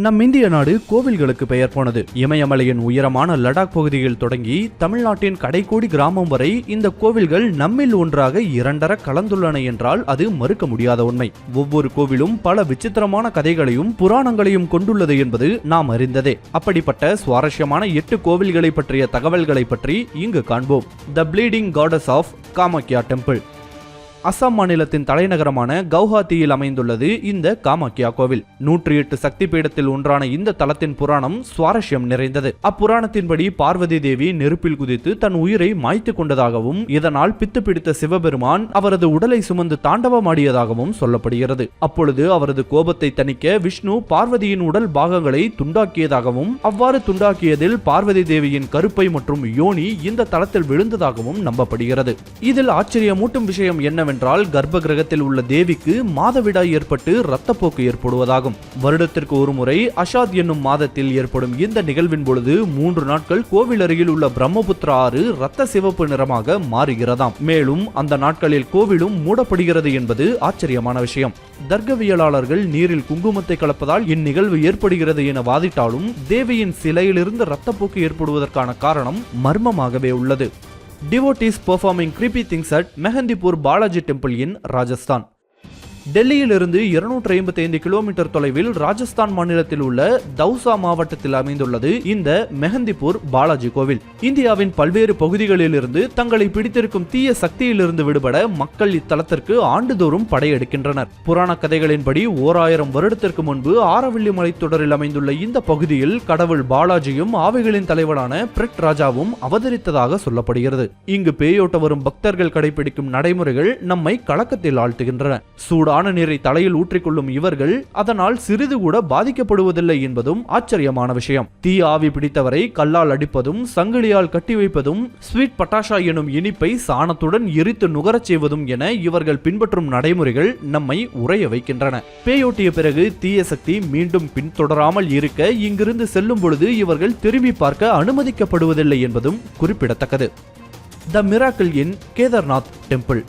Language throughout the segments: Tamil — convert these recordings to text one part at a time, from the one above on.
நம் இந்திய நாடு கோவில்களுக்கு பெயர் போனது. இமயமலையின் உயரமான லடாக் பகுதியில் தொடங்கி தமிழ்நாட்டின் கடைக்கோடி கிராமம் வரை இந்த கோவில்கள் நம்மில் ஒன்றாக இரண்டர கலந்துள்ளன என்றால் அது மறுக்க முடியாத உண்மை. ஒவ்வொரு கோவிலும் பல விசித்திரமான கதைகளையும் புராணங்களையும் கொண்டுள்ளது என்பது நாம் அறிந்ததே. அப்படிப்பட்ட சுவாரஸ்யமான எட்டு கோவில்களை பற்றிய தகவல்களை பற்றி இங்கு காண்போம். The bleeding goddess of Kamakhya temple Assam மாநிலத்தின் தலைநகரமான கவுஹாத்தியில் அமைந்துள்ளது இந்த காமாக்கியா கோவில். நூற்றி எட்டு சக்தி பீடத்தில் ஒன்றான இந்த தலத்தின் புராணம் சுவாரஸ்யம் நிறைந்தது. அப்புராணத்தின்படி பார்வதி தேவி நெருப்பில் குதித்து தன் உயிரை மாய்த்து கொண்டதாகவும் இதனால் பித்து பிடித்த சிவபெருமான் அவரது உடலை சுமந்து தாண்டவமாடியதாகவும் சொல்லப்படுகிறது. அப்பொழுது அவரது கோபத்தை தணிக்க விஷ்ணு பார்வதியின் உடல் பாகங்களை துண்டாக்கியதாகவும் அவ்வாறு துண்டாக்கியதில் பார்வதி தேவியின் கருப்பை மற்றும் யோனி இந்த தளத்தில் விழுந்ததாகவும் நம்பப்படுகிறது. இதில் ஆச்சரியமூட்டும் விஷயம் என்னவென்றால் கர்ப்ப கிரகத்தில் உள்ள தேவிக்கு மாதவிடாய் ஏற்பட்டு இரத்தப்போக்கு ஏற்படுவதாகும். வருடத்திற்கு ஒரு முறை அஷாத் என்னும் மாதத்தில் ஏற்படும் இந்த நிகழ்வின் பொழுது மூன்று நாட்கள் கோவில் அருகில் உள்ள பிரம்மபுத்திரா ஆறு இரத்த சிவப்பு நிறமாக மாறுகிறதாம். மேலும் அந்த நாட்களில் கோவிலும் மூடப்படுகிறது என்பது ஆச்சரியமான விஷயம். தர்க்கவியலாளர்கள் நீரில் குங்குமத்தை கலப்பதால் இந்நிகழ்வு ஏற்படுகிறது என வாதிட்டாலும் தேவியின் சிலையிலிருந்து இரத்தப்போக்கு ஏற்படுவதற்கான காரணம் மர்மமாகவே உள்ளது. Devotees performing creepy things at Mehandipur Balaji temple in Rajasthan டெல்லியிலிருந்து இருநூற்றி ஐம்பத்தி ஐந்து கிலோமீட்டர் தொலைவில் ராஜஸ்தான் மாநிலத்தில் உள்ள தௌசா மாவட்டத்தில் அமைந்துள்ளது இந்த மெஹந்திபூர் பாலாஜி கோவில். இந்தியாவின் பல்வேறு பகுதிகளிலிருந்து தங்களை பிடித்திருக்கும் தீய சக்தியிலிருந்து விடுபட மக்கள் இத்தலத்திற்கு ஆண்டுதோறும் படையெடுக்கின்றனர். புராண கதைகளின்படி ஓர் ஆயிரம் வருடத்திற்கு முன்பு ஆரவள்ளி மலைத்தொடரில் அமைந்துள்ள இந்த பகுதியில் கடவுள் பாலாஜியும் ஆவைகளின் தலைவரான பிரெட் ராஜாவும் அவதரித்ததாக சொல்லப்படுகிறது. இங்கு பேயோட்ட வரும் பக்தர்கள் கடைபிடிக்கும் நடைமுறைகள் நம்மை கலக்கத்தில் ஆழ்த்துகின்றன. சூடான நீரை தலையில் ஊற்றிக்கொள்ளும் இவர்கள் அதனால் சிறிது கூட பாதிக்கப்படுவதில்லை என்பதும் ஆச்சரியமான விஷயம். தீ ஆவி பிடித்தவரை கல்லால் அடிப்பதும் சங்கிலியால் கட்டி வைப்பதும் ஸ்வீட் பட்டாஷா எனும் இனிப்பை சாணத்துடன் எரித்து நுகரச் செய்வதும் என இவர்கள் பின்பற்றும் நடைமுறைகள் நம்மை உறைய வைக்கின்றன. பேயோட்டிய பிறகு தீய சக்தி மீண்டும் பின்தொடராமல் இருக்க இங்கிருந்து செல்லும் பொழுது இவர்கள் திரும்பி பார்க்க அனுமதிக்கப்படுவதில்லை என்பதும் குறிப்பிடத்தக்கது. The miracle in Kedarnath temple.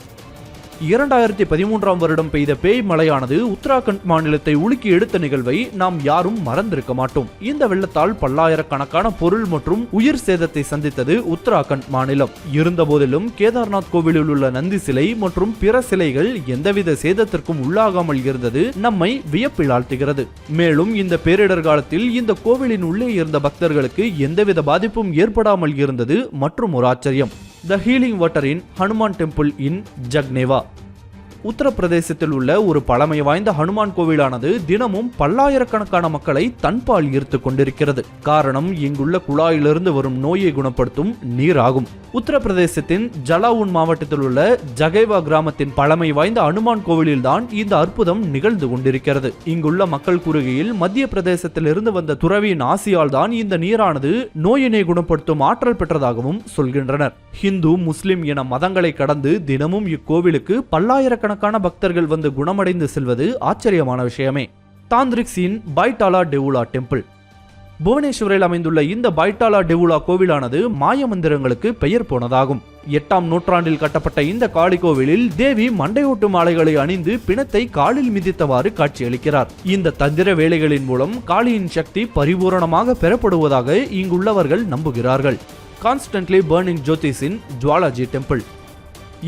இரண்டாயிரத்தி பதிமூன்றாம் வருடம் பெய்த பேய் மழையானது உத்தராகண்ட் மாநிலத்தை உலுக்கி எடுத்த நிகழ்வை நாம் யாரும் மறந்திருக்க மாட்டோம். இந்த வெள்ளத்தால் பல்லாயிரக்கணக்கான பொருள் மற்றும் உயிர் சேதத்தை சந்தித்தது உத்தராகண்ட் மாநிலம். இருந்தபோதிலும் கேதார்நாத் கோவிலில் உள்ள நந்தி சிலை மற்றும் பிற சிலைகள் எந்தவித சேதத்திற்கும் உள்ளாகாமல் இருந்தது நம்மை வியப்பில் ஆழ்த்துகிறது மேலும் இந்த பேரிடர் காலத்தில் இந்த கோவிலின் உள்ளே இருந்த பக்தர்களுக்கு எந்தவித பாதிப்பும் ஏற்படாமல் இருந்தது மற்றும் ஒரு ஆச்சரியம். the healing water in Hanuman temple in Jagneva. உத்தரப்பிரதேசத்தில் உள்ள ஒரு பழமை வாய்ந்த ஹனுமான் கோவிலானது தினமும் பல்லாயிரக்கணக்கான மக்களை தன்பால் ஈர்த்து கொண்டிருக்கிறது. காரணம் இங்குள்ள குழாயிலிருந்து வரும் நோயை குணப்படுத்தும் நீர் ஆகும் உத்தரப்பிரதேசத்தின் ஜலாவுன் மாவட்டத்தில் உள்ள ஜகேவா கிராமத்தின் பழமை வாய்ந்த ஹனுமான் கோவிலில்தான் இந்த அற்புதம் நிகழ்ந்து கொண்டிருக்கிறது. இங்குள்ள மக்கள் கூறுகையில் மத்திய பிரதேசத்திலிருந்து வந்த துறவியின் ஆசியால் தான் இந்த நீரானது நோயினை குணப்படுத்தும் ஆற்றல் பெற்றதாகவும் சொல்கின்றனர். ஹிந்து முஸ்லிம் என மதங்களை கடந்து தினமும் இக்கோவிலுக்கு பல்லாயிரக்கணக்கான பக்தர்கள் வந்து குணமடைந்து செல்வது ஆச்சரியமான விஷயமே. தாந்திரிக்ஸின் பைட்டாலா டெவுலா டெம்பிள். புவனேஸ்வரில் அமைந்துள்ள இந்த பைட்டாலா டெவுலா கோவிலானது மாய மந்திரங்களுக்கு பெயர் போனதாகும். எட்டாம் நூற்றாண்டில் கட்டப்பட்ட இந்த காளி கோவிலில் தேவி மண்டையோட்டு மாலைகளை அணிந்து பிணத்தை காலில் மிதித்தவாறு காட்சியளிக்கிறார். இந்த தந்திர வேலைகளின் மூலம் காளியின் சக்தி பரிபூரணமாக பெறப்படுவதாக இங்குள்ளவர்கள் நம்புகிறார்கள். கான்ஸ்டன்ட்லி பர்னிங் ஜோதிஸின் ஜுவாலாஜி டெம்பிள்.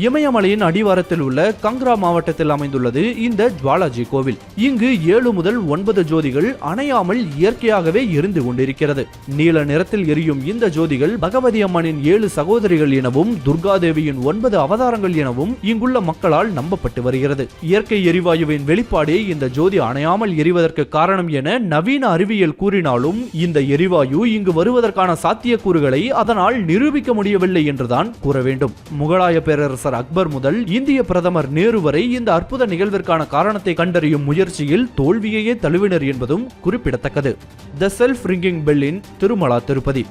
இமயமலையின் அடிவாரத்தில் உள்ள கங்க்ரா மாவட்டத்தில் அமைந்துள்ளது இந்த ஜுவாலாஜி கோவில். இங்கு ஏழு முதல் ஒன்பது ஜோதிகள் அணையாமல் இயற்கையாகவே எரிந்து கொண்டிருக்கிறது. நீல நிறத்தில் எரியும் இந்த ஜோதிகள் பகவதி அம்மனின் ஏழு சகோதரிகள் எனவும் துர்காதேவியின் ஒன்பது அவதாரங்கள் எனவும் இங்குள்ள மக்களால் நம்பப்பட்டு வருகிறது. இயற்கை எரிவாயுவின் வெளிப்பாடே இந்த ஜோதி அணையாமல் எரிவதற்கு காரணம் என நவீன அறிவியல் கூறினாலும் இந்த எரிவாயு இங்கு வருவதற்கான சாத்தியக்கூறுகளை அதனால் நிரூபிக்க முடியவில்லை என்றுதான் கூற வேண்டும். முகலாய பேரரசர் அக்பர் முதல் இந்திய பிரதமர் நேரு வரை இந்த அற்புத நிகழ்விற்கான காரணத்தை கண்டறியும் முயற்சியில் தோல்வியையே தழுவினர் என்பதும் குறிப்பிடத்தக்கது. த செல்ஃப் ரிங்கிங் பெல்லின் திருமலா திருப்பதி.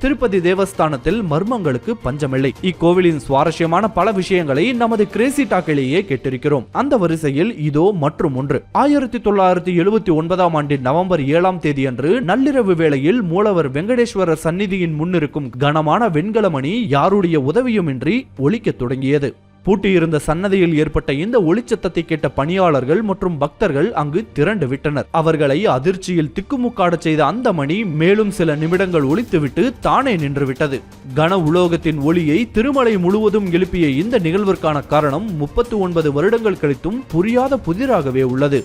திருப்பதி தேவஸ்தானத்தில் மர்மங்களுக்கு பஞ்சமில்லை. இக்கோவிலின் சுவாரஸ்யமான பல விஷயங்களை நமது கிரேசி டாக்கிலேயே கேட்டிருக்கிறோம். அந்த வரிசையில் இதோ மற்றும் ஒன்று. ஆயிரத்தி தொள்ளாயிரத்தி எழுபத்தி ஒன்பதாம் ஆண்டின் நவம்பர் ஏழாம் தேதியன்று நள்ளிரவு வேளையில் மூலவர் வெங்கடேஸ்வரர் சந்நிதியின் முன்னிருக்கும் கனமான வெண்கலமணி யாருடைய உதவியுமின்றி ஒலிக்கத் தொடங்கியது. பூட்டியிருந்த சன்னதியில் ஏற்பட்ட இந்த ஒளிச்சத்தத்தை கேட்ட பணியாளர்கள் மற்றும் பக்தர்கள் அங்கு திரண்டு விட்டனர் அவர்களை அதிர்ச்சியில் திக்குமுக்காடச் செய்த அந்த மணி மேலும் சில நிமிடங்கள் ஒழித்துவிட்டு தானே நின்றுவிட்டது. கன உலோகத்தின் ஒளியை திருமலை முழுவதும் எழுப்பிய இந்த நிகழ்விற்கான காரணம் முப்பத்து ஒன்பது வருடங்கள் கழித்தும் புரியாத புதிராகவே உள்ளது.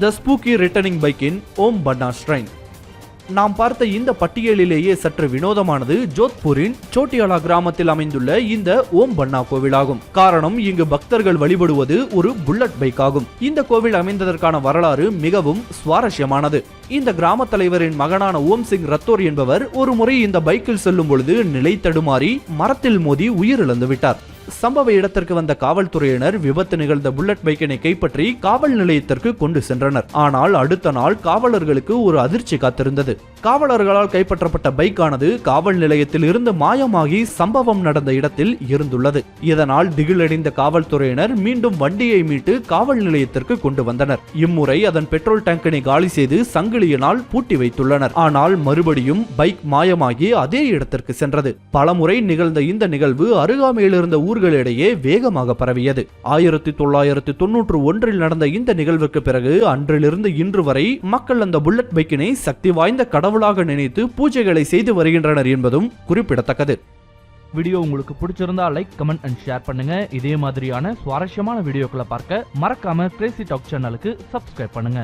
த ஸ்பூக்கி ரிட்டர்னிங் பைக்கின் ஓம் பன்னா ஸ்ட்ரைன் நாம் பார்த்த இந்த பட்டியலிலேயே சற்று வினோதமானது ஜோத்பூரின் சோட்டியாலா கிராமத்தில் அமைந்துள்ள இந்த ஓம் பன்னா கோவிலாகும். காரணம் இங்கு பக்தர்கள் வழிபடுவது ஒரு புல்லட் பைக் ஆகும் இந்த கோவில் அமைந்ததற்கான வரலாறு மிகவும் சுவாரஸ்யமானது. இந்த கிராம தலைவரின் மகனான ஓம் சிங் ரத்தோர் என்பவர் ஒரு முறை இந்த பைக்கில் செல்லும் பொழுது நிலை தடுமாறி மரத்தில் மோதி உயிரிழந்து விட்டார் சம்பவ இடத்திற்கு வந்த காவல்துறையினர் விபத்து நிகழ்ந்த புல்லட் பைக்கினை கைப்பற்றி காவல் நிலையத்திற்கு கொண்டு சென்றனர். ஆனால் அடுத்த நாள் காவலர்களுக்கு ஒரு அதிர்ச்சி காத்திருந்தது. காவலர்களால் கைப்பற்றப்பட்ட பைக்கானது காவல் நிலையத்தில் இருந்து மாயமாகி சம்பவம் நடந்த இடத்தில் இருந்துள்ளது. இதனால் திகிலடைந்த காவல்துறையினர் மீண்டும் வண்டியை மீட்டு காவல் நிலையத்திற்கு கொண்டு வந்தனர். இம்முறை அதன் பெட்ரோல் டேங்கினை காலி செய்து சங்கிலியினால் பூட்டி வைத்துள்ளனர். ஆனால் மறுபடியும் பைக் மாயமாகி அதே இடத்திற்கு சென்றது. பலமுறை நிகழ்ந்த இந்த நிகழ்வு அருகாமையில் இருந்த ஊர்களிடையே வேகமாக பரவியது. ஆயிரத்தி தொள்ளாயிரத்தி தொன்னூற்று ஒன்றில் நடந்த இந்த நிகழ்வுக்கு பிறகு அன்றிலிருந்து இன்று வரை மக்கள் அந்த புல்லட் பைக்கினை சக்தி வாய்ந்த கடவுளாக நினைத்து பூஜைகளை செய்து வருகின்றனர் என்பதும் குறிப்பிடத்தக்கது. வீடியோ உங்களுக்கு பிடிச்சிருந்தா லைக் கமெண்ட் அண்ட் ஷேர் பண்ணுங்க. இதே மாதிரியான சுவாரஸ்யமான வீடியோக்களை பார்க்க மறக்காம கிரேசி டாக் சேனலுக்கு சப்ஸ்கிரைப் பண்ணுங்க.